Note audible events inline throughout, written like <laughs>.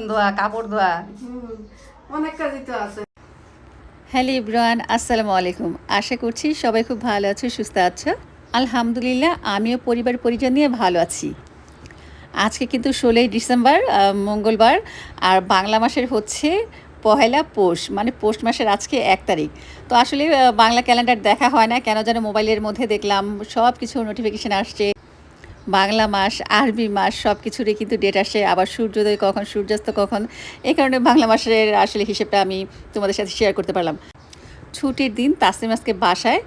বাসন ধোয়া কাপড় ধোয়া। অনেক কাজই তো আছে। হ্যালো ইব্রান আসসালামু আলাইকুম। আশা করছি সবাই খুব ভালো আছো সুস্থ আছো। আলহামদুলিল্লাহ আমিও পরিবার পরিজন নিয়ে ভালো আছি। আজকে কিন্তু ষোলোই ডিসেম্বর মঙ্গলবার আর বাংলা মাসের হচ্ছে পহেলা পৌষ মানে পৌষ মাসের আজকে এক তারিখ। তো আসলে বাংলা ক্যালেন্ডার দেখা হয় না কেন যেন মোবাইলের মধ্যে দেখলাম সব কিছু নোটিফিকেশান আসছে। বাংলা মাস, আরবি মাস সব কিছুরই কিন্তু ডেট আসে। আবার সূর্যোদয় কখন, সূর্যাস্ত কখন এই কারণে বাংলা মাসের আসলে হিসেবটা আমি তোমাদের সাথে শেয়ার করতে পারলাম। ছুটির দিন তাসলিম আজকে বাসায়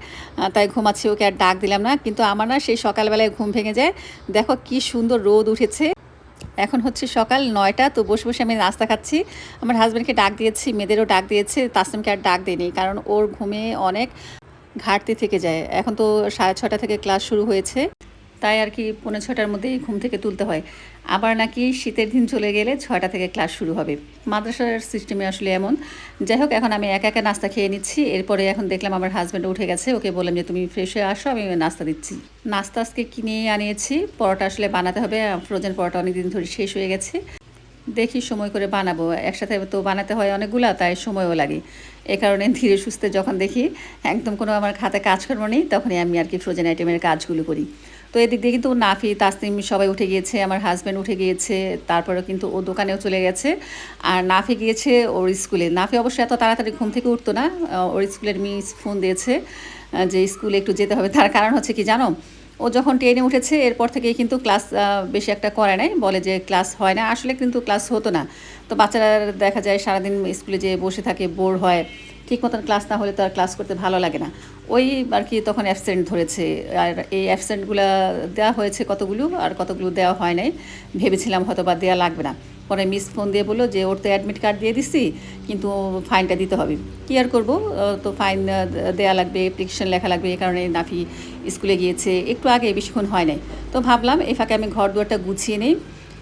তাই ঘুমাচ্ছি, ওকে আর ডাক দিলাম না। কিন্তু আমার না সেই সকালবেলায় ঘুম ভেঙে যায়। দেখো কি সুন্দর রোদ উঠেছে। এখন হচ্ছে সকাল নয়টা, তো বসে বসে আমি নাস্তা খাচ্ছি। আমার হাজব্যান্ডকে ডাক দিয়েছি, মেয়েদেরও ডাক দিয়েছে। তাসলিমকে আর ডাক দিইনি, কারণ ওর ঘুমে অনেক ঘাটতি থেকে যায়। এখন তো সাড়ে ছটা থেকে ক্লাস শুরু হয়েছে। তাই আর কি পৌনে ছটার মধ্যেই ঘুম থেকে তুলতে হয়। আবার নাকি শীতের দিন চলে গেলে ছয়টা থেকে ক্লাস শুরু হবে। মাদ্রাসার সিস্টেমে আসলে এমন। যাই হোক, এখন আমি একা একা নাস্তা খেয়ে নিচ্ছি। এরপরে এখন দেখলাম আমার হাজব্যান্ড উঠে গেছে। ওকে বললাম যে, তুমি ফ্রেশ হয়ে আসো, আমি নাস্তা দিচ্ছি। নাস্তা আজকে কিনে আনিয়েছি? পরোটা আসলে বানাতে হবে। ফ্রোজেন পরোটা অনেকদিন ধরে শেষ হয়ে গেছে। দেখি সময় করে বানাবো। একসাথে তো বানাতে হয় অনেকগুলা, তাই সময়ও লাগে। এ কারণে ধীরে সুস্থে যখন দেখি একদম কোনো আমার খাতে কাজকর্ম নেই, তখনই আমি আর কি ফ্রোজেন আইটেমের কাজগুলো করি। তো এদিক দিয়ে কিন্তু নাফি তাসনিম সবাই উঠে গিয়েছে, আমার হাজব্যান্ড উঠে গিয়েছে তারপরে কিন্তু ও দোকানেও চলে গেছে। আর নাফি গিয়েছে ওর স্কুলে। নাফি অবশ্যই এত তাড়াতাড়ি ঘুম থেকে উঠতো না ওর স্কুলের মিস ফোন দিয়েছে যে স্কুলে একটু যেতে হবে, তার কারণ হচ্ছে কি জানো, ও যখন টেনে উঠেছে, এরপর থেকে কিন্তু ক্লাস বেশি একটা করে নাই, বলে যে ক্লাস হয় না। আসলে কিন্তু ক্লাস হতো না। তো বাচ্চারা দেখা যায় সারাদিন স্কুলে যে বসে থাকে বোর হয়। ঠিক মতন ক্লাস না হলে তো আর ক্লাস করতে ভালো লাগে না। ওই আর কি তখন অ্যাবসেন্ট ধরেছে। আর এই অ্যাবসেন্টগুলো দেওয়া হয়েছে কতগুলো? আর কতগুলো দেওয়া হয় নাই। ভেবেছিলাম হয়তো বা দেওয়া লাগবে না। পরে মিস ফোন দিয়ে বলল যে, ওর তো অ্যাডমিট কার্ড দিয়ে দিছি, কিন্তু ফাইনটা দিতে হবে। কী আর করব? তো ফাইন দেওয়া লাগবে অ্যাপ্লিকেশন লেখা লাগবে, এই কারণে নাফি স্কুলে গিয়েছে। একটু আগে, বেশিক্ষণ হয় নাই। তো ভাবলাম, এই ফাঁকে আমি ঘর দুয়ারটা গুছিয়ে নিই।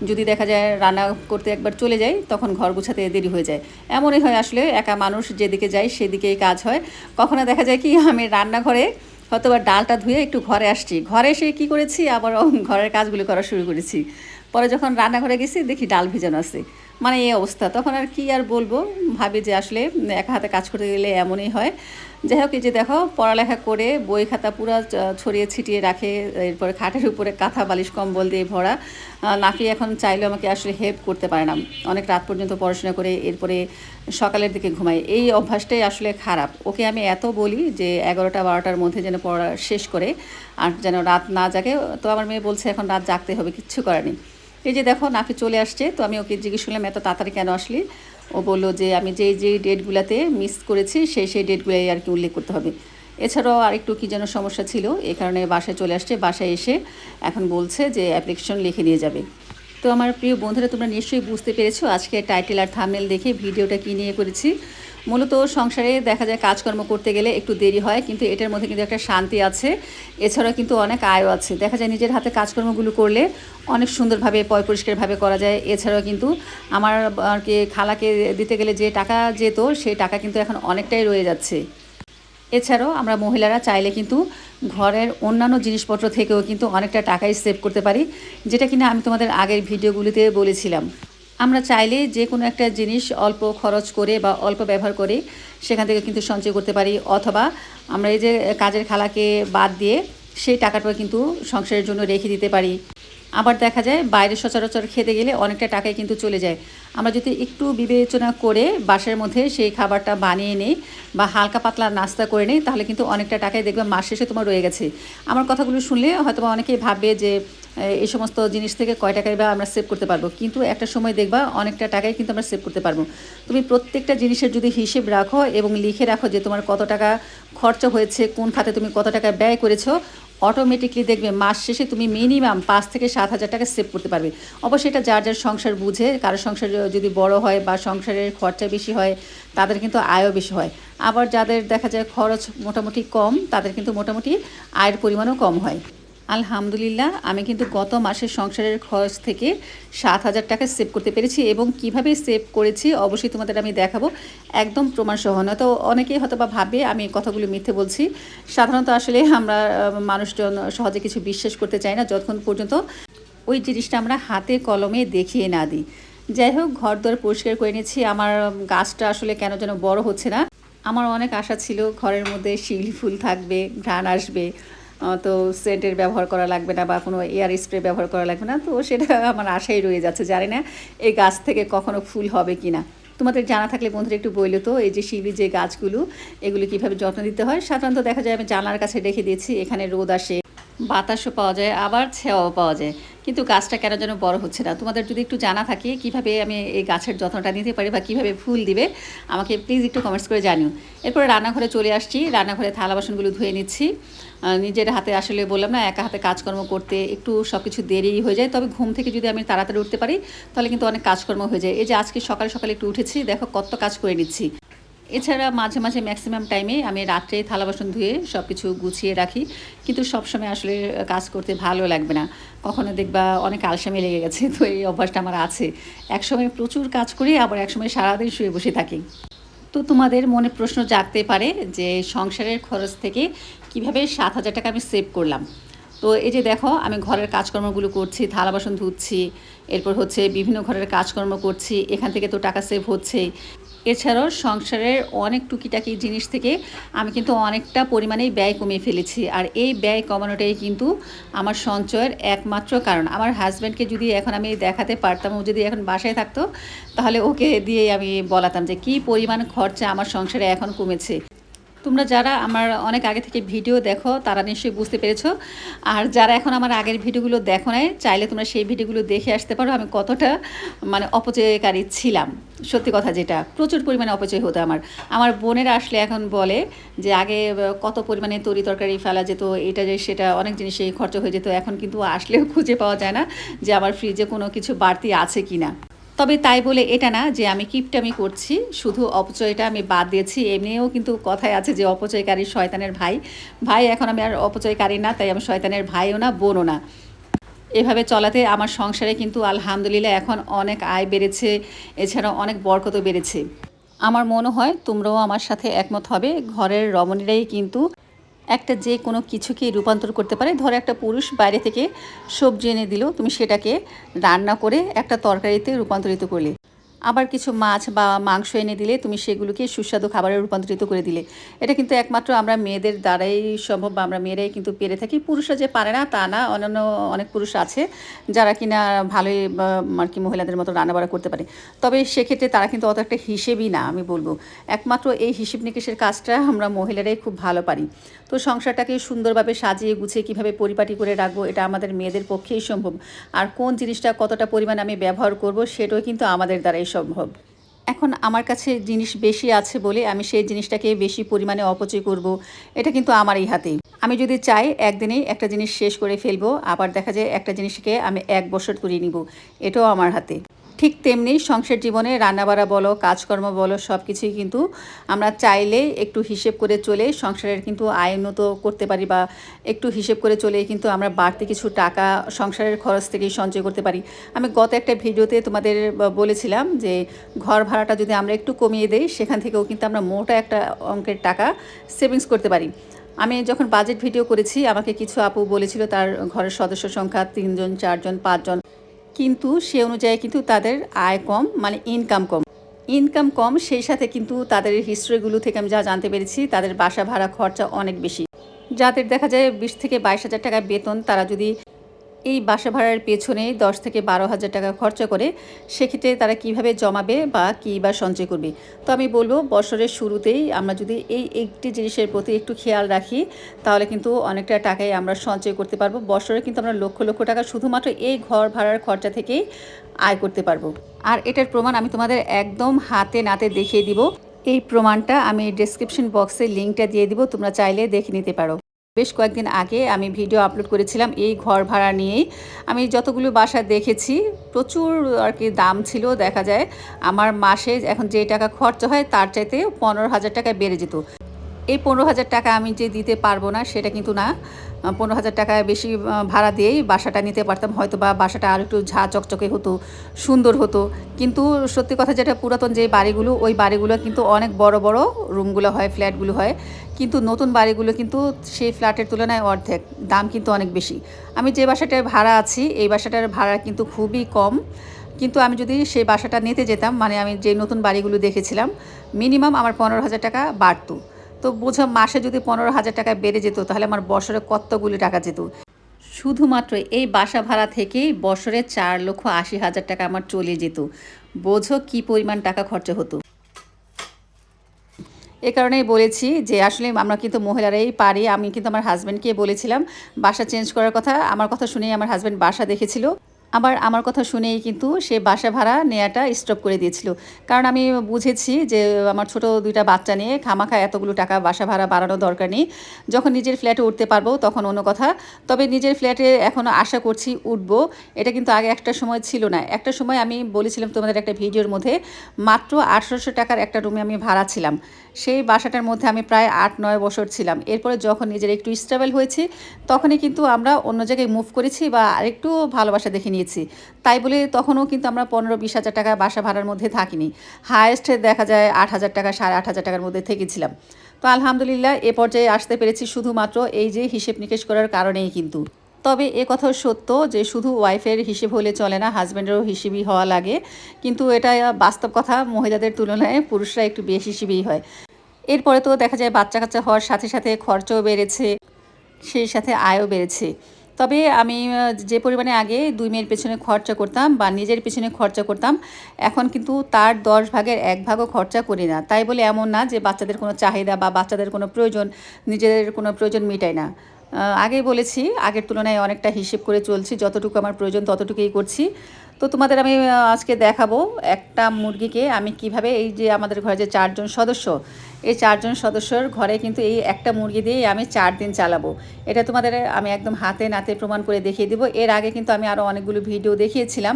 যদি দেখা যায় রান্না করতে একবার চলে যায়, তখন ঘর গুছাতে দেরি হয়ে যায়। এমনই হয় আসলে, একা মানুষ যেদিকে যায় সেদিকেই কাজ হয়। কখনো দেখা যায় কি, আমি রান্নাঘরে হয়তো বা ডালটা ধুয়ে একটু ঘরে আসছি। ঘরে এসে কী করেছি? আবার ঘরের কাজগুলো করা শুরু করেছি। পরে যখন রান্নাঘরে গেছি, দেখি ডাল ভিজানো আছে। মানে এই অবস্থা। তখন আর কি আর বলব, ভাবি যে আসলে একা হাতে কাজ করতে গেলে এমনই হয়। যাই হোক, এই যে দেখো, পড়ালেখা করে বই খাতা পুরো ছড়িয়ে ছিটিয়ে রাখে, এরপরে খাটের উপরে কাঁথা, বালিশ, কম্বল দিয়ে ভরা। নাফি এখন চাইলেও আমাকে আসলে হেল্প করতে পারে না। অনেক রাত পর্যন্ত পড়াশোনা করে, এরপরে সকালের দিকে ঘুমাই এই অভ্যাসটাই আসলে খারাপ। ওকে আমি এত বলি যে এগারোটা, বারোটার মধ্যে যেন পড়া শেষ করে, আর যেন রাত না জাগে। তো আমার মেয়ে বলছে, এখন রাত জাগতে হবে, কিচ্ছু করার নেই। এই যে দেখো, নাফি চলে আসছে। তো আমি ওকে জিজ্ঞেস করলাম, এত তাড়াতাড়ি কেন আসলি? ও বলল যে, আমি যেই যেই ডেটগুলোতে মিস করেছি, সেই সেই ডেটগুলোই আর কি উল্লেখ করতে হবে। এছাড়াও আরেকটু কী যেন সমস্যা ছিল এই কারণে বাসায় চলে আসছে। বাসায় এসে এখন বলছে যে অ্যাপ্লিকেশন লিখে নিয়ে যাবে। তো আমার প্রিয় বন্ধুরা, তোমরা নিশ্চয়ই বুঝতে পেরেছ, আজকে টাইটেল আর থামনেল দেখে ভিডিওটা কী নিয়ে করেছি। মূলত সংসারে দেখা যায় কাজকর্ম করতে গেলে একটু দেরি হয়, কিন্তু এটার মধ্যে কিন্তু একটা শান্তি আছে। এছাড়া কিন্তু অনেক আয়ও আছে। দেখা যায় নিজের হাতে কাজকর্মগুলো করলে অনেক সুন্দরভাবে পয় পরিষ্কারভাবে করা যায়। এছাড়াও কিন্তু আমার আর কি খালাকে দিতে গেলে যে টাকা যেত, সেই টাকা কিন্তু এখন অনেকটাই রয়ে যাচ্ছে। এছাড়াও আমরা মহিলারা চাইলে কিন্তু ঘরের অন্যান্য জিনিসপত্র থেকেও কিন্তু অনেকটা টাকাই সেভ করতে পারি, যেটা কিনা আমি তোমাদের আগের ভিডিওগুলিতে বলেছিলাম। আমরা চাইলে যে কোনো একটা জিনিস অল্প খরচ করে বা অল্প ব্যবহার করে সেখান থেকে কিন্তু সঞ্চয় করতে পারি। অথবা আমরা এই যে কাজের খালাকে বাদ দিয়ে সেই টাকাটা কিন্তু সংসারের জন্য রেখে দিতে পারি। আবার দেখা যায় বাইরে সচরাচর খেতে গেলে অনেকটা টাকাই কিন্তু চলে যায়। আমরা যদি একটু বিবেচনা করে বাসার মধ্যে সেই খাবারটা বানিয়ে নেই বা হালকা পাতলা নাস্তা করে নেই, তাহলে কিন্তু অনেকটা টাকাই দেখবে মাস শেষে তোমার রয়ে গেছে। আমার কথাগুলো শুনলে হয়তো অনেকেই ভাববে যে এই সমস্ত জিনিস থেকে কয় টাকায় বা আমরা সেভ করতে পারব। কিন্তু একটা সময় দেখবা অনেকটা টাকাই কিন্তু আমরা সেভ করতে পারব। তুমি প্রত্যেকটা জিনিসের যদি হিসেব রাখো এবং লিখে রাখো যে তোমার কত টাকা খরচা হয়েছে, কোন খাতে তুমি কত টাকা ব্যয় করেছ অটোমেটিকলি দেখবে মাস শেষে তুমি মিনিমাম পাঁচ থেকে সাত হাজার টাকা সেভ করতে পারবে। অবশ্যই এটা যার যার সংসার বুঝে, কারও সংসার যদি বড় হয় বা সংসারের খরচা বেশি হয়, তাদের কিন্তু আয়ও বেশি হয়। আবার যাদের দেখা যায় খরচ মোটামুটি কম, তাদের কিন্তু মোটামুটি আয়ের পরিমাণও কম হয়। আলহামদুলিল্লাহ, আমি কিন্তু গত মাসের সংসারের খরচ থেকে সাত হাজার টাকা সেভ করতে পেরেছি এবং কীভাবে সেভ করেছি অবশ্যই তোমাদের আমি দেখাবো। একদম প্রমাণ সহ নয়তো অনেকেই হয়তো বা ভাবে আমি কথাগুলো মিথ্যে বলছি। সাধারণত আসলে আমরা মানুষজন সহজে কিছু বিশ্বাস করতে চাই না। যতক্ষণ পর্যন্ত ওই জিনিসটা আমরা হাতে কলমে দেখিয়ে না দিই। যাই হোক ঘর দর পরিষ্কার করে নিয়েছি। আমার গাছটা আসলে কেন যেন বড় হচ্ছে না। আমার অনেক আশা ছিল, ঘরের মধ্যে শিউলি ফুল থাকবে, ঘ্রাণ আসবে। তো সেন্টের ব্যবহার করা লাগবে না বা কোনো এয়ার স্প্রে ব্যবহার করা লাগবে না, তো সেটা আমার আশাই রয়ে যাচ্ছে, জানি না এই গাছ থেকে কখনো ফুল হবে কি না তোমাদের জানা থাকলে বন্ধুরা একটু বলল তো, এই যে শিবির যে গাছগুলো, এগুলো কীভাবে যত্ন দিতে হয়? সাধারণত দেখা যায় আমি জানলার কাছে রেখে দিয়েছি, এখানে রোদ আসে, বাতাসও পাওয়া যায়, আবার ছেওয়াও পাওয়া যায়। কিন্তু গাছটা কেন যেন বড় হচ্ছে না? তোমাদের যদি একটু জানা থাকে কীভাবে আমি এই গাছের যত্নটা নিতে পারি বা কীভাবে ফুল দিবে, আমাকে প্লিজ একটু কমেন্টস করে জানিও। এরপরে রান্নাঘরে চলে আসছি। রান্নাঘরে থালা বাসনগুলো ধুয়ে নিচ্ছি। নিজের হাতে আসলে বললাম না, একা হাতে কাজকর্ম করতে একটু সব কিছু দেরি হয়ে যায়। তবে ঘুম থেকে যদি আমি তাড়াতাড়ি উঠতে পারি, তাহলে কিন্তু অনেক কাজকর্ম হয়ে যায়। এই যে আজকে সকালে সকালে একটু উঠেছি, দেখো কত কাজ করে নিচ্ছি। এছাড়া মাঝে মাঝে ম্যাক্সিমাম টাইমে আমি রাত্রে থালা বাসন ধুয়ে সব কিছু গুছিয়ে রাখি। কিন্তু সবসময় আসলে কাজ করতে ভালো লাগবে না। কখনো দেখবা অনেক আলসামি লেগে গেছে, তো এই অভ্যাসটা আমার আছে। একসময় প্রচুর কাজ করি, আবার একসময় সারাদিন শুয়ে বসে থাকি। তো তোমাদের মনে প্রশ্ন জাগতে পারে যে সংসারের খরচ থেকে কীভাবে সাত হাজার টাকা আমি সেভ করলাম? তো এই যে দেখো, আমি ঘরের কাজকর্মগুলো করছি, থালা বাসন ধুচ্ছি, এরপর হচ্ছে বিভিন্ন ঘরের কাজকর্ম করছি, এখান থেকে তো টাকা সেভ হচ্ছেই। এছাড়াও সংসারের অনেক টুকিটাকি জিনিস থেকে আমি কিন্তু অনেকটা পরিমাণেই ব্যয় কমিয়ে ফেলেছি। আর এই ব্যয় কমানোটাই কিন্তু আমার সঞ্চয়ের একমাত্র কারণ। আমার হাজব্যান্ডকে যদি এখন আমি দেখাতে পারতাম, ও যদি এখন বাসায় থাকতো, তাহলে ওকে দিয়ে আমি বলাতাম যে, কী পরিমাণ খরচা আমার সংসারে এখন কমেছে? তোমরা যারা আমার অনেক আগে থেকে ভিডিও দেখো, তারা নিশ্চয়ই বুঝতে পেরেছ। আর যারা এখন আমার আগের ভিডিওগুলো দেখো নাই, চাইলে তোমরা সেই ভিডিওগুলো দেখে আসতে পারো। আমি কতটা মানে অপচয়কারী ছিলাম। সত্যি কথা যেটা, প্রচুর পরিমাণে অপচয় হতো আমার। আমার বোনের আসলে এখন বলে যে, আগে কত পরিমাণে তরি তরকারি ফেলা যেত, এটা যে, সেটা অনেক জিনিসে খরচ হয়ে যেত। এখন কিন্তু আসলেও খুঁজে পাওয়া যায় না যে, আমার ফ্রিজে কোনো কিছু বাড়তি আছে কি না তবে তাই বলে এটা না যে আমি কিপটামি করছি, শুধু অপচয়টা আমি বাদ দিয়েছি, এমনিও কিন্তু কথায় আছে যে অপচয়কারী শয়তানের ভাই। ভাই এখন আমি আর অপচয়কারী না, তাই আমি শয়তানের ভাইও না, বোনও না। এভাবে চলাতে আমার সংসারে কিন্তু আলহামদুলিল্লাহ এখন অনেক আয় বেড়েছে, এছাড়াও অনেক বরকত বেড়েছে। আমার মনে হয় তোমরাও আমার সাথে একমত হবে, ঘরের রমণীরাই কিন্তু একটা যে কোনো কিছুকে রূপান্তর করতে পারে। ধরো একটা পুরুষ বাইরে থেকে সবজি এনে দিল, তুমি সেটাকে রান্না করে একটা তরকারিতে রূপান্তরিত করলে। আবার কিছু মাছ বা মাংস এনে দিলে তুমি সেগুলোকে সুস্বাদু খাবারে রূপান্তরিত করে দিলে। এটা কিন্তু একমাত্র আমরা মেয়েদের দ্বারাই সম্ভব বা আমরা মেয়েরাই কিন্তু পেরে থাকি। পুরুষরা যে পারে না, তা না। অন্যান্য অনেক পুরুষ আছে যারা কিনা ভালোই আর কি মহিলাদের মতো রান্নাবাড়া করতে পারে। তবে সেক্ষেত্রে তারা কিন্তু অত একটা হিসেবই না, আমি বলব। একমাত্র এই হিসেব নিকেশের কাজটা আমরা মহিলারাই খুব ভালো পারি। তো সংসারটাকে সুন্দরভাবে সাজিয়ে গুছিয়ে কীভাবে পরিপাটি করে রাখব, এটা আমাদের মেয়েদের পক্ষেই সম্ভব। আর কোন জিনিসটা কতটা পরিমাণ আমি ব্যবহার করব, সেটাও কিন্তু আমাদের দ্বারাই সম্ভব। এখন আমার কাছে জিনিস বেশি আছে বলে আমি সেই জিনিসটাকে বেশি পরিমাণে অপচয় করব, এটা কিন্তু আমারই হাতে। আমি যদি চাই একদিনেই একটা জিনিস শেষ করে ফেলব, আবার দেখা যায় একটা জিনিসকে আমি এক বছর করিয়ে নিব, এটাও আমার হাতে। ঠিক তেমনি সংসার জীবনে রান্নাবাড়া বলো, কাজকর্ম বলো সব কিছুই কিন্তু আমরা চাইলে একটু হিসেব করে চলে সংসারের কিন্তু আয় উন্নত করতে পারি বা একটু হিসেব করে চলে কিন্তু আমরা বাড়তি কিছু টাকা সংসারের খরচ থেকেই সঞ্চয় করতে পারি। আমি গত একটা ভিডিওতে তোমাদের বলেছিলাম যে ঘর ভাড়াটা যদি আমরা একটু কমিয়ে দেই, সেখান থেকেও কিন্তু আমরা মোটা একটা অঙ্কের টাকা সেভিংস করতে পারি। আমি যখন বাজেট ভিডিও করেছি, আমাকে কিছু আপু বলেছিল তার ঘরের সদস্য সংখ্যা, তিনজন, চারজন, পাঁচজন। কিন্তু সে অনুযায়ী কিন্তু তাদের আয় কম মানে ইনকাম কম। ইনকাম কম, সেই সাথে কিন্তু তাদের হিস্ট্রিগুলো থেকে আমি যা জানতে পেরেছি, তাদের বাসা ভাড়া খরচা অনেক বেশি। যাদের দেখা যায় বিশ থেকে বাইশ হাজার টাকা বেতন, তারা যদি এই বাসা ভাড়ার পেছনে দশ থেকে বারো হাজার টাকা খরচা করে সেক্ষেত্রে তারা কীভাবে জমাবে বা কী বা সঞ্চয় করবে? তো আমি বলব, বছরের শুরুতেই আমরা যদি এই একটি জিনিসের প্রতি একটু খেয়াল রাখি, তাহলে কিন্তু অনেকটা টাকাই আমরা সঞ্চয় করতে পারব। বছরে কিন্তু আমরা লক্ষ লক্ষ টাকা শুধুমাত্র এই ঘর ভাড়ার খরচা থেকেই আয় করতে পারব। আর এটার প্রমাণ আমি তোমাদের একদম হাতে নাতে দেখিয়ে দিব। এই প্রমাণটা আমি ডেসক্রিপশন বক্সে লিঙ্কটা দিয়ে দিব, তোমরা চাইলে দেখে নিতে পারো। বেশ কয়েকদিন আগে আমি ভিডিও আপলোড করেছিলাম এই ঘর ভাড়া নিয়েই। আমি যতগুলো বাসা দেখেছি, প্রচুর আর কি দাম ছিল, দেখা যায়। আমার মাসে এখন যে টাকা খরচ হয়, তার চাইতে পনেরো হাজার টাকা বেড়ে যেত। এই পনেরো হাজার টাকা আমি যে দিতে পারব না, সেটা কিন্তু না। পনেরো হাজার টাকা বেশি ভাড়া দিয়েই বাসাটা নিতে পারতাম। হয়তো বা বাসাটা আর একটু ঝা চকচকে হতো, সুন্দর হতো। কিন্তু সত্যি কথা যেটা পুরাতন যে বাড়িগুলো, ওই বাড়িগুলো কিন্তু অনেক বড় বড় রুমগুলো হয়, ফ্ল্যাটগুলো হয়। কিন্তু নতুন বাড়িগুলো কিন্তু সেই ফ্ল্যাটের তুলনায় অর্ধেক, দাম কিন্তু অনেক বেশি। আমি যে বাসাটায় ভাড়া আছি, এই বাসাটার ভাড়া কিন্তু খুবই কম। কিন্তু আমি যদি সেই বাসাটা নিতে যেতাম মানে আমি যে নতুন বাড়িগুলো দেখেছিলাম, মিনিমাম আমার পনেরো হাজার টাকা বাড়তো। তো বোঝো মাসে যদি পনেরো হাজার টাকা বেড়ে যেত, তাহলে আমার বছরে কতগুলি টাকা যেত? শুধুমাত্র এই বাসা ভাড়া থেকেই বছরে চার লক্ষ আশি হাজার টাকা আমার চলে যেত। বোঝো কি পরিমাণ টাকা খরচা হতো? এ কারণেই বলেছি যে আসলে আমরা কিন্তু মহিলারাই পারি। আমি কিন্তু আমার হাজব্যান্ডকে বলেছিলাম, বাসা চেঞ্জ করার কথা। আমার কথা শুনেই আমার হাজব্যান্ড বাসা দেখেছিল। আবার আমার কথা শুনেই কিন্তু সে বাসা ভাড়া নেওয়াটা স্টপ করে দিয়েছিল। কারণ আমি বুঝেছি যে আমার ছোট দুইটা বাচ্চা নিয়ে খামাখা এতগুলো টাকা বাসা ভাড়া বাড়ানো দরকার নেই। যখন নিজের ফ্ল্যাটে উঠতে পারব তখন অন্য কথা। তবে নিজের ফ্ল্যাটে এখনও আশা করছি উঠবো। এটা কিন্তু আগে একটা সময় ছিল না। একটা সময় আমি বলেছিলাম তোমাদের একটা ভিডিওর মধ্যে, মাত্র আঠারোশো টাকার একটা রুমে আমি ভাড়া ছিলাম। সেই বাসাটার মধ্যে আমি প্রায় আট, নয় বছর ছিলাম। এরপরে যখন নিজের একটু স্টেবল হয়েছি, তখনই কিন্তু আমরা অন্য জায়গায় মুভ করেছি বা আরেকটু ভালোবাসা দেখে নিয়েছি। তাই বলে তখনও কিন্তু আমরা পনেরো, বিশ হাজার টাকা বাসা ভাড়ার মধ্যে থাকিনি। হায়েস্ট দেখা যায় আট হাজার টাকা, সাড়ে আট হাজার টাকার মধ্যে থেকেছিলাম। তো আলহামদুলিল্লাহ, এ পর্যায়ে আসতে পেরেছি শুধুমাত্র এই যে হিসেব নিকেশ করার কারণেই কিন্তু। তবে এ কথাও সত্য যে শুধু ওয়াইফের হিসেব হলে চলে না হাজব্যান্ডেরও হিসেবই হওয়া লাগে। কিন্তু এটা বাস্তব কথা, মহিলাদের তুলনায় পুরুষরা একটু বেশ হিসেবেই হয়। এরপরে তো দেখা যায় বাচ্চা কাচ্চা হওয়ার সাথে সাথে খরচও বেড়েছে, সেই সাথে আয়ও বেড়েছে। তবে আমি যে পরিমাণে আগে দুই মেয়ের পেছনে খরচা করতাম বা নিজের পেছনে খরচা করতাম, এখন কিন্তু তার দশ ভাগের এক ভাগও খরচা করি না। তাই বলে এমন না যে বাচ্চাদের কোনো চাহিদা বা বাচ্চাদের কোনো প্রয়োজন, নিজেদের কোনো প্রয়োজন মেটায় না। আগেই বলেছি, আগের তুলনায় অনেকটা হিসেব করে চলছি, যতটুকু আমার প্রয়োজন ততটুকুই করছি। তো তোমাদের আমি আজকে দেখাবো একটা মুরগিকে আমি কীভাবে এই যে আমাদের ঘরে যে চারজন সদস্য, এই চারজন সদস্যর ঘরে কিন্তু এই একটা মুরগি দিয়েই আমি চার দিন চালাবো। এটা তোমাদের আমি একদম হাতে নাতে প্রমাণ করে দেখিয়ে দিব। এর আগে কিন্তু আমি আরও অনেকগুলো ভিডিও দেখিয়েছিলাম।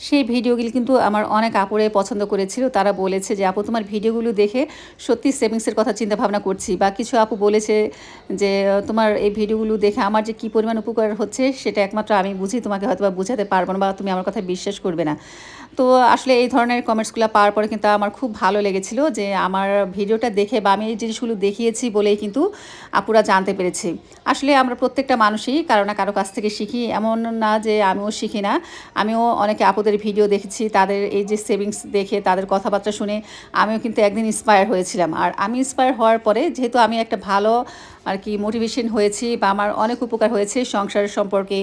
সেই ভিডিওগুলি কিন্তু আমার অনেক আপুরে পছন্দ করেছিল। তারা বলেছে যে, আপু, তোমার ভিডিওগুলো দেখে সত্যি সেভিংসের কথা চিন্তা ভাবনা করছি। বা কিছু আপু বলেছে যে, তোমার এই ভিডিওগুলো দেখে আমার যে কী পরিমাণ উপকার হচ্ছে, সেটা একমাত্র আমি বুঝি। তোমাকে হয়তো বা বুঝাতে পারব না বা তুমি আমার কথা বিশ্বাস করবে না। তো আসলে এই ধরনের কমেন্টসগুলো পাওয়ার পরে কিন্তু আমার খুব ভালো লেগেছিল যে আমার ভিডিওটা দেখে বা আমি এই জিনিসগুলো দেখিয়েছি বলেই কিন্তু আপুরা জানতে পেরেছে। আসলে আমরা প্রত্যেকটা মানুষই কারও না কারও কাছ থেকে শিখি। এমন না যে আমিও শিখি না। আমিও অনেকে আপুদের ভিডিও দেখেছি, তাদের এই যে সেভিংস দেখে, তাদের কথাবার্তা শুনে আমিও কিন্তু একদিন ইন্সপায়ার হয়েছিলাম। আর আমি ইন্সপায়ার হওয়ার পরে যেহেতু আমি একটা ভালো আর কি মোটিভেশন হয়েছি বা আমার অনেক উপকার হয়েছে সংসার সম্পর্কে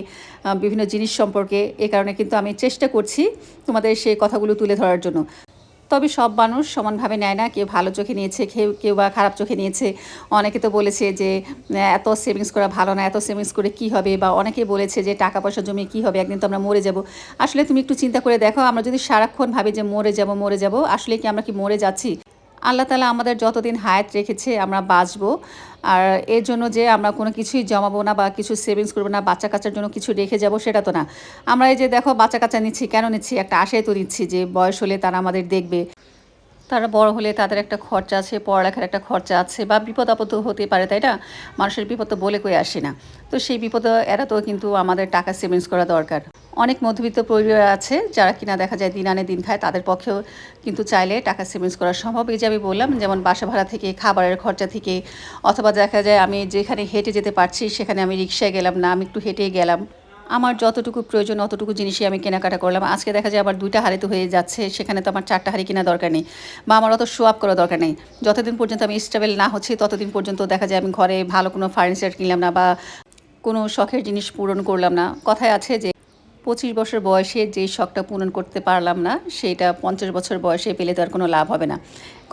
বিভিন্ন জিনিস সম্পর্কে, এ কারণে কিন্তু আমি চেষ্টা করছি তোমাদের সেই কথাগুলো তুলে ধরার জন্য। তবে সব মানুষ সমানভাবে নেয় না, কেউ ভালো চোখে নিয়েছে, কেউ কেউ বা খারাপ চোখে নিয়েছে। অনেকে তো বলেছে যে এত সেভিংস করা ভালো না, এত সেভিংস করে কি হবে? বা অনেকে বলেছে যে, টাকা পয়সা জমিয়ে কি হবে? একদিন তো আমরা মরে যাব। আসলে তুমি একটু চিন্তা করে দেখো, আমরা যদি সারাক্ষণ ভাবি যে, মরে যাব মরে যাব, আসলে কি আমরা কি মরে যাচ্ছি? আল্লাহ তালা আমাদের যতদিন হায়াত রেখেছে আমরা বাঁচবো। আর এর জন্য যে আমরা কোনো কিছুই জমাবো না বা কিছু সেভিংস করব না, বাচ্চা কাচ্চার জন্য কিছু রেখে যাব সেটা তো না। আমরা এই যে দেখো বাচ্চা কাচ্চা নিচ্ছি, কেন নিচ্ছি? একটা আশায় তো নিচ্ছি যে বয়স হলে তারা আমাদের দেখবে। তারা বড় হলে তাদের একটা খরচা আছে, পড়ালেখার একটা খরচা আছে বা বিপদ আপদ হতে পারে, তাই না? মানুষের বিপদ তো বলে কই আসে না। তো সেই বিপদ এড়াতেও কিন্তু আমাদের টাকা সেভিংস করা দরকার। অনেক মধ্যবিত্ত পরিবার আছে যারা কিনা দেখা যায় দিন আনে দিন খায়, তাদের পক্ষেও কিন্তু চাইলে টাকা সেভিংস করা সম্ভব। এই যে আমি বললাম, যেমন বাসা ভাড়া থেকে, খাবারের খরচা থেকে, অথবা দেখা যায় আমি যেখানে হেঁটে যেতে পারছি, সেখানে আমি রিক্সায় গেলাম না, আমি একটু হেঁটে গেলাম। আমার যতটুকু প্রয়োজন, অতটুকু জিনিসই আমি কেনাকাটা করলাম। আজকে দেখা যায় আমার দুইটা হাড়ি তো হয়ে যাচ্ছে, সেখানে তো আমার চারটা হাড়ি কেনা দরকার নেই। বা আমার অত শো আপ করা দরকার নেই। যতদিন পর্যন্ত আমি স্টেবল না হচ্ছি, ততদিন পর্যন্ত দেখা যায় আমি ঘরে ভালো কোনো ফার্নিচার কিনলাম না বা কোনো শখের জিনিস পূরণ করলাম না। কথায় আছে যে পঁচিশ বছর বয়সে যে শখটা পূরণ করতে পারলাম না, সেটা পঞ্চাশ বছর বয়সে পেলে তো আর কোনো লাভ হবে না।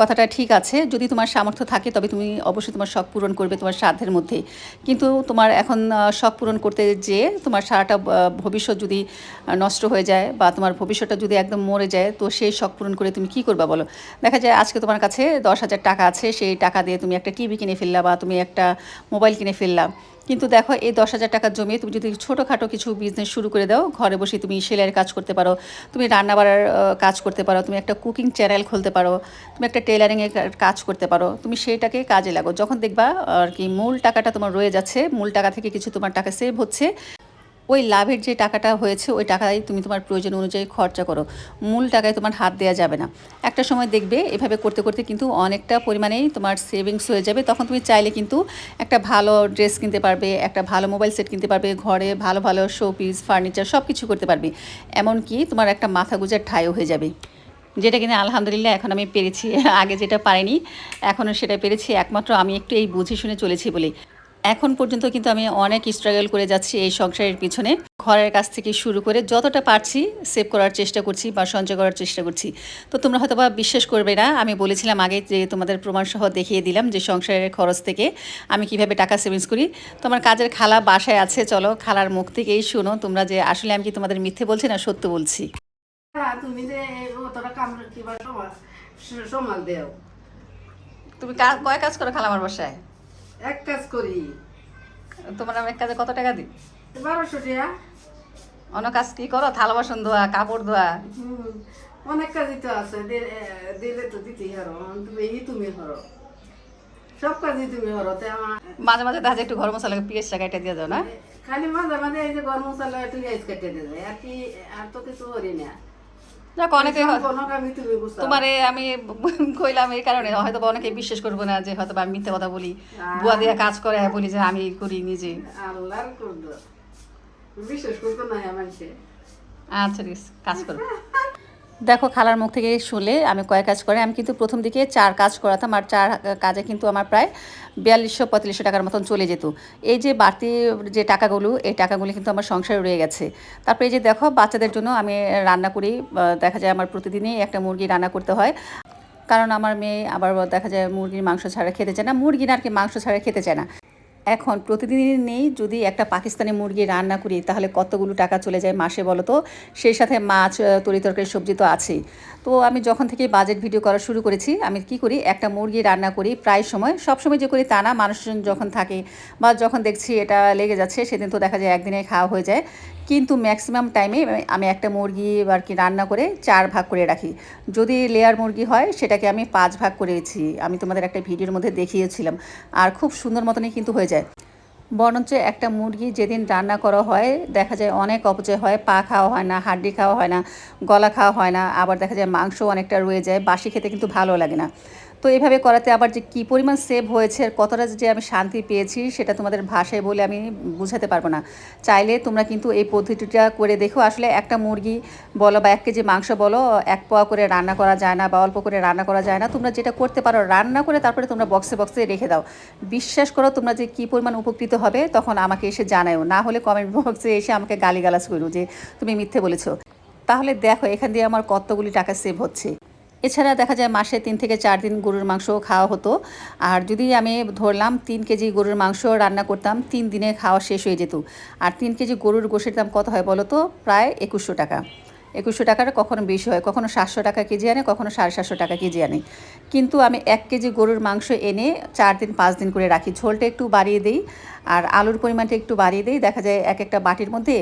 কথাটা ঠিক আছে, যদি তোমার সামর্থ্য থাকে তবে তুমি অবশ্যই তোমার শখ পূরণ করবে তোমার সাধ্যের মধ্যে। কিন্তু তোমার এখন শখ পূরণ করতে যে তোমার সারাটা ভবিষ্যৎ যদি নষ্ট হয়ে যায় বা তোমার ভবিষ্যৎটা যদি একদম মরে যায়, তো সেই শখ পূরণ করে তুমি কি করবা বলো? দেখা যায় আজকে তোমার কাছে দশ হাজার টাকা আছে, সেই টাকা দিয়ে তুমি একটা টিভি কিনে ফেললা বা তুমি একটা মোবাইল কিনে ফেললা। কিন্তু দেখো, এই দশ হাজার টাকার জমিয়ে তুমি যদি ছোটোখাটো কিছু বিজনেস শুরু করে দাও, ঘরে বসে তুমি সেলাইয়ের কাজ করতে পারো, তুমি রান্না বাড়ার কাজ করতে পারো, তুমি একটা কুকিং চ্যানেল খুলতে পারো, তুমি একটা টেলারিংয়ের কাজ করতে পারো, তুমি সেইটাকে কাজে লাগো। যখন দেখবা আর কি মূল টাকাটা তোমার রয়ে যাচ্ছে, মূল টাকা থেকে কিছু তোমার টাকা সেভ হচ্ছে ওই লাভের যে টাকাটা হয়েছে, ওই টাকাই তুমি তোমার প্রয়োজন অনুযায়ী খরচা করো। মূল টাকায় তোমার হাত দেওয়া যাবে না। একটা সময় দেখবে, এভাবে করতে করতে কিন্তু অনেকটা পরিমাণেই তোমার সেভিংস হয়ে যাবে। তখন তুমি চাইলে কিন্তু একটা ভালো ড্রেস কিনতে পারবে, একটা ভালো মোবাইল সেট কিনতে পারবে, ঘরে ভালো ভালো শোপিস ফার্নিচার সব কিছু করতে পারবে। এমনকি তোমার একটা মাথা গুজার ঠাইও হয়ে যাবে। যেটা কিনা আলহামদুলিল্লাহ এখন আমি পেরেছি। আগে যেটা পারিনি এখনও সেটা পেরেছি। একমাত্র আমি একটু এই বুঝে শুনে চলেছি বলেই। এখন পর্যন্ত কিন্তু আমি অনেক স্ট্রাগল করে যাচ্ছি এই সংসারের পিছনে। ঘরের কাছ থেকে শুরু করে যতটা পারছি সেভ করার চেষ্টা করছি বা সঞ্চয় করার চেষ্টা করছি। তো তোমরা হয়তো বা বিশ্বাস করবে না আমি বলেছিলাম আগে যে তোমাদের প্রমাণসহ দেখিয়ে দিলাম যে সংসারের খরচ থেকে আমি কীভাবে টাকা সেভিংস করি। তোমার কাজের খালা বাসায় আছে চলো খালার মুখ থেকেই শোনো তোমরা যে আসলে আমি কি তোমাদের মিথ্যে বলছি না সত্য বলছি। তুমি যে তুমি কয় কাজ করো খালা আমার বাসায়? এক কাজ করি। তোমার আমি এক কাজে কত টাকা দিই? বারোশো টাকা। অন্য কাজ কি করো? থালা বাসন ধোয়া কাপড় ধোয়া। হুম, অনেক কাজই তো আছে। দিলে তো দিতেই হারো তুমি এই তুমি হরো সব কাজই তুমি হরো তে আমার মাঝে মাঝে দেখা একটু গরম মশলা পেঁয়াজ টাকা এটা দিয়ে দাও না? খালি মাঝে মাঝে এই যে গরম মশলা একটু গ্যাস কেটে দিয়ে যায় আর কি আর তো কিছু করি না। যাক অনেকে হয়- তোমারে আমি <laughs> কইলাম এই কারণে হয়তো বা অনেকে বিশ্বাস করব না যে হয়তো বা আমি মিথ্যে কথা বলি। বুয়া দিয়ে কাজ করে বলি যে আমি করি নিজে। আল্লাহর করদ করতো না আচ্ছা ঠিক কাজ করো। <laughs> দেখো খালার মুখ থেকে শুনলে আমি কয়েক কাজ করে, আমি কিন্তু প্রথম দিকে চার কাজ করাতাম আর চার কাজে কিন্তু আমার প্রায় বিয়াল্লিশশো পঁয়তাল্লিশশো টাকার মতন চলে যেত। এই যে বাড়তি যে টাকাগুলো, এই টাকাগুলো কিন্তু আমার সংসারে রয়ে গেছে। তারপরে এই যে দেখো বাচ্চাদের জন্য আমি রান্না করি দেখা যায় আমার প্রতিদিনই একটা মুরগি রান্না করতে হয়। কারণ আমার মেয়ে আবার দেখা যায় মুরগির মাংস ছাড়া খেতে চায় না মুরগির আর কি মাংস ছাড়া খেতে চায় না। এখন প্রতিদিনই নেই, যদি একটা পাকিস্তানি মুরগি রান্না করি, তাহলে কতগুলো টাকা চলে যায় মাসে বলো তো? সেই সাথে মাছ তরি তরকারি, সবজি তো আছেই। তো আমি যখন থেকে বাজেট ভিডিও করা শুরু করেছি, আমি কি করি, একটা মুরগি রান্না করি, প্রায় সময়, সব সময় যে করি তা না, মানুষজন যখন থাকে বা যখন দেখছি এটা লেগে যাচ্ছে, সেদিন তো দেখা যায় একদিনে খাওয়া হয়ে যায়। কিন্তু ম্যাক্সিমাম টাইমে আমি একটা মুরগি আর কি রান্না করে চার ভাগ করে রাখি। যদি লেয়ার মুরগি হয়, সেটাকে আমি পাঁচ ভাগ করেছি। আমি তোমাদের একটা ভিডিওর মধ্যে দেখিয়েছিলাম। আর খুব সুন্দর মতনই কিন্তু হয়ে যায়। বরঞ্চ একটা মুরগি যেদিন রান্না করা হয়, দেখা যায় অনেক অপচয় হয়, পা খাওয়া হয় না, হাড্ডি খাওয়া হয় না, গলা খাওয়া হয় না, আবার দেখা যায় মাংস অনেকটা রয়ে যায়, বাসি খেতে কিন্তু ভালো লাগে না। তো এভাবে করাতে আবার যে কী পরিমাণ সেভ হয়েছে আর কতটা যে আমি শান্তি পেয়েছি সেটা তোমাদের ভাষায় বলে আমি বুঝাতে পারব না। চাইলে তোমরা কিন্তু এই পদ্ধতিটা করে দেখো। আসলে একটা মুরগি বলো বা এক কেজি মাংস বলো, এক পোয়া করে রান্না করা যায় না বা অল্প করে রান্না করা যায় না। তোমরা যেটা করতে পারো, রান্না করে তারপরে তোমরা বক্সে বক্সে রেখে দাও। বিশ্বাস করো তোমরা যে কী পরিমাণ উপকৃত হবে তখন আমাকে এসে জানায়ও। না হলে কমেন্ট বক্সে এসে আমাকে গালিগালাজ করো যে তুমি মিথ্যে বলেছ। তাহলে দেখো, এখান দিয়ে আমার কতগুলি টাকা সেভ হচ্ছে। এছাড়া দেখা যায় মাসে তিন থেকে চার দিন গরুর মাংস খাওয়া হতো। আর যদি আমি ধরলাম তিন কেজি গরুর মাংস রান্না করতাম, তিন দিনে খাওয়া শেষ হয়ে যেত। আর তিন কেজি গরুর গোশের দাম কত হয় বলো তো? প্রায় একুশশো টাকা। একুশশো টাকার কখনো বেশি হয়, কখনো সাতশো টাকা কেজি আনে, কখনো সাড়ে সাতশো টাকা কেজি আনে। কিন্তু আমি এক কেজি গরুর মাংস এনে চার দিন, পাঁচ দিন করে রাখি। ঝোলটা একটু বাড়িয়ে দিই, আর আলুর পরিমাণটা একটু বাড়িয়ে দিই। দেখা যায় এক একটা বাটির মধ্যে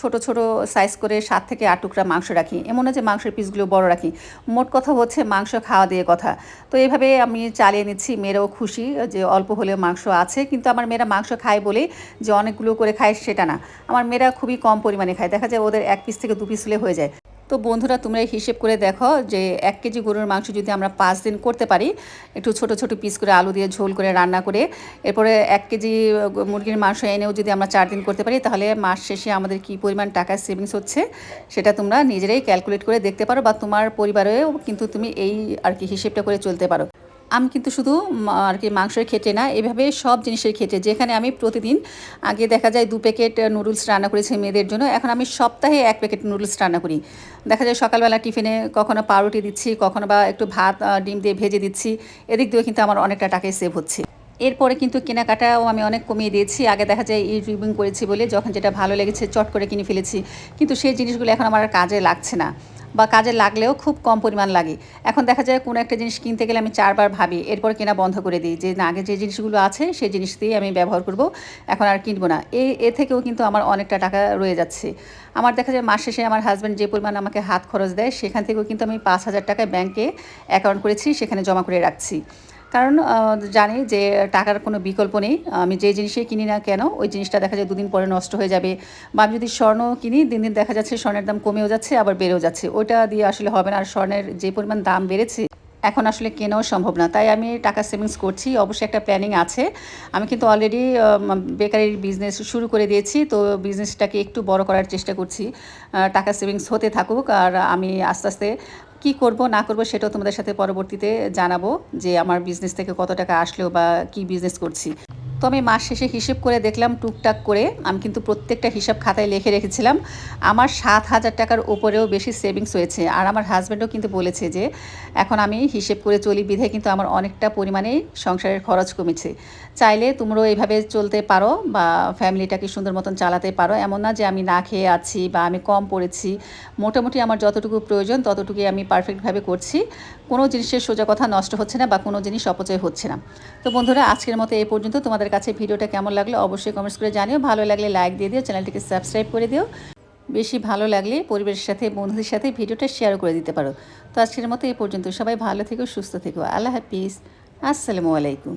ছোট ছোট সাইজ করে সাত থেকে আট টুকরা মাংস রাখি। এমন যে মাংসের পিসগুলো বড় রাখি। মোট কথা হচ্ছে মাংস খাওয়া দিয়ে কথা। তো এইভাবে আমি চালিয়ে নিচ্ছি, মেয়েরাও খুশি যে অল্প হলেও মাংস আছে। কিন্তু আমার মেয়েরা মাংস খায় বলে যে অনেকগুলো করে খায় সেটা না। আমার মেয়েরা খুবই কম পরিমাণে খায়। দেখা যায় ওদের এক পিস থেকে দু পিস হলে হয়ে যায়। তো বন্ধুরা, তোমরা হিসেব করে দেখো যে এক কেজি গরুর মাংস যদি আমরা পাঁচ দিন করতে পারি, একটু ছোট ছোট পিস করে আলু দিয়ে ঝোল করে রান্না করে, এরপরে এক কেজি মুরগির মাংস এনেও যদি আমরা চার দিন করতে পারি, তাহলে মাস শেষে আমাদের কি পরিমাণ টাকা সেভিংস হচ্ছে, সেটা তোমরা নিজেরাই ক্যালকুলেট করে দেখতে পারো বা তোমার পরিবারেও কিন্তু তুমি এই আর কি হিসেবটা করে চলতে পারো। আমি কিন্তু শুধু আর কি মাংসের খেটে না, এভাবে সব জিনিসের ক্ষেত্রে। যেখানে আমি প্রতিদিন আগে দেখা যায় দু প্যাকেট নুডলস রান্না করেছি মেয়েদের জন্য, এখন আমি সপ্তাহে এক প্যাকেট নুডলস রান্না করি। দেখা যায় সকালবেলা টিফিনে কখনো পাউরুটি দিচ্ছি, কখনো বা একটু ভাত ডিম দিয়ে ভেজে দিচ্ছি, এদিক দিয়েও কিন্তু আমার অনেকটা টাকাই সেভ হচ্ছে। এরপরে কিন্তু কেনাকাটাও আমি অনেক কমিয়ে দিয়েছি। আগে দেখা যায় এই রিভিং করেছি বলে যখন যেটা ভালো লেগেছে চট করে কিনে ফেলেছি, কিন্তু সেই জিনিসগুলো এখন আমার কাজে লাগছে না। বা কাজে লাগলেও খুব কম পরিমাণ লাগে। এখন দেখা যায় কোনো একটা জিনিস কিনতে গেলে আমি চারবার ভাবি, এরপর কেনা বন্ধ করে দিই যে, না, আগে যে জিনিসগুলো আছে সেই জিনিস দিয়ে আমি ব্যবহার করব, এখন আর কিনবো না। এ এ থেকেও কিন্তু আমার অনেকটা টাকা রয়ে যাচ্ছে। আমার দেখা যায় মাস শেষে আমার হাজব্যান্ড যে পরিমাণ আমাকে হাত খরচ দেয়, সেখান থেকেও কিন্তু আমি পাঁচ হাজার টাকা ব্যাংকে অ্যাকাউন্ট করেছি, সেখানে জমা করে রাখছি। কারণ জানি যে টাকার কোনো বিকল্প নেই। আমি যে জিনিসই কিনি না কেন, ওই জিনিসটা দেখা যায় দুদিন পরে নষ্ট হয়ে যাবে। বা আমি যদি স্বর্ণ কিনি, দিন দিন দেখা যাচ্ছে স্বর্ণের দাম কমেও যাচ্ছে, আবার বেড়েও যাচ্ছে। ওইটা দিয়ে আসলে হবে না। আর স্বর্ণের যে পরিমাণ দাম বেড়েছে, এখন আসলে কেনাও সম্ভব না। তাই আমি টাকা সেভিংস করছি। অবশ্যই একটা প্ল্যানিং আছে। আমি কিন্তু অলরেডি বেকারির বিজনেস শুরু করে দিয়েছি। তো বিজনেসটাকে একটু বড় করার চেষ্টা করছি। টাকা সেভিংস হতে থাকুক। আর আমি আস্তে আস্তে কি করব, না করব সেটাও তোমাদের সাথে পরবর্তীতে জানাব যে আমার বিজনেস থেকে কত টাকা আসলো বা কি বিজনেস করছি। তো আমি মাস শেষে হিসেব করে দেখলাম, টুকটাক করে আমি কিন্তু প্রত্যেকটা হিসাব খাতায় লিখে রেখেছিলাম। আমার সাত হাজার টাকার উপরেও বেশি সেভিংস হয়েছে। আর আমার হাজব্যান্ডও কিন্তু বলেছে যে, এখন আমি হিসেব করে চলি বিধে কিন্তু আমার অনেকটা পরিমাণে সংসারের খরচ কমেছে। চাইলে তোমরাও এইভাবে চলতে পারো বা ফ্যামিলিটাকে সুন্দর মতন চালাতে পারো। এমন না যে আমি না খেয়ে আছি বা আমি কম পড়েছি। মোটামুটি আমার যতটুকু প্রয়োজন, ততটুকুই আমি পারফেক্টভাবে করছি। কোনো জিনিসের সোজা কথা নষ্ট হচ্ছে না বা কোনো জিনিস অপচয় হচ্ছে না। তো বন্ধুরা, আজকের মতো এই পর্যন্ত। তোমাদের কাছে ভিডিওটা কেমন লাগল অবশ্যই কমেন্টস করে জানিও। ভালো লাগলে লাইক দিয়ে দিও, চ্যানেলটিকে সাবস্ক্রাইব করে দিও। বেশি ভালো লাগলে পরিবারের সাথে, বন্ধুদের সাথে ভিডিওটা শেয়ার করে দিতে পারো। তো আজকের মতো এই পর্যন্ত। সবাই ভালো থেকো, সুস্থ থেকো। আল্লাহ হাফিজ। আসসালামু আলাইকুম।